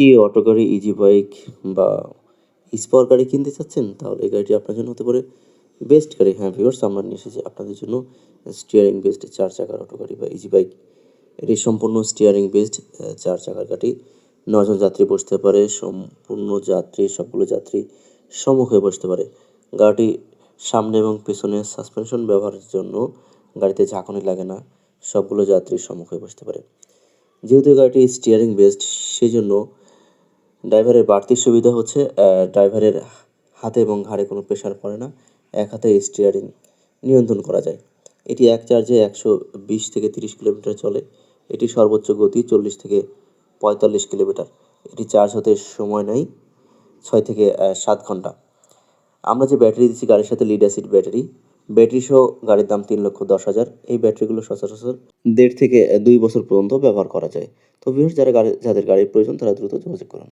কি অটো গাড়ি easy bike বা স্পর গাড়ি কিনতে চাচ্ছেন? তাহলে এই গাড়িটি আপনার জন্য হতে পারে বেস্ট গাড়ি। হ্যাঁ ভিউয়ার্স আমরা নিয়ে এসেছি আপনাদের জন্য স্টিয়ারিং বেসড চার চাকার অটো গাড়ি বা ইজি বাইক এটি সম্পূর্ণ স্টিয়ারিং বেসড চার চাকার গাড়ি। নজন যাত্রী বসতে পারে, সম্পূর্ণ যাত্রী, সবগুলো যাত্রী সম্মুখে বসতে পারে। গাড়িটি সামনে এবং পেছনে সাসপেনশন ব্যবহারের জন্য গাড়িতে ঝাঁকুনি লাগে না, সবগুলো যাত্রী সম্মুখে বসতে পারে। যেহেতু গাড়িটি স্টিয়ারিং বেসড সেই জন্য ড্রাইভারের বাড়তি সুবিধা হচ্ছে ড্রাইভারের হাতে এবং ঘাড়ে কোনো প্রেশার পড়ে না, এক হাতে স্টিয়ারিং নিয়ন্ত্রণ করা যায়। এটি এক চার্জে একশো বিশ থেকে তিরিশ কিলোমিটার চলে। এটি সর্বোচ্চ গতি চল্লিশ থেকে পঁয়তাল্লিশ কিলোমিটার। এটি চার্জ হতে সময় নেয় ছয় থেকে সাত ঘণ্টা। আমরা যে ব্যাটারি দিচ্ছি, গাড়ির সাথে লিড অ্যাসিড ব্যাটারি ব্যাটারি সহ গাড়ির দাম তিন লক্ষ দশ হাজার। এই ব্যাটারিগুলো সচরাচর দেড় থেকে দুই বছর পর্যন্ত ব্যবহার করা যায়। তো ভিউয়ার্স যারা গাড়ি, যাদের গাড়ির প্রয়োজন, তারা দ্রুত যোগাযোগ করুন।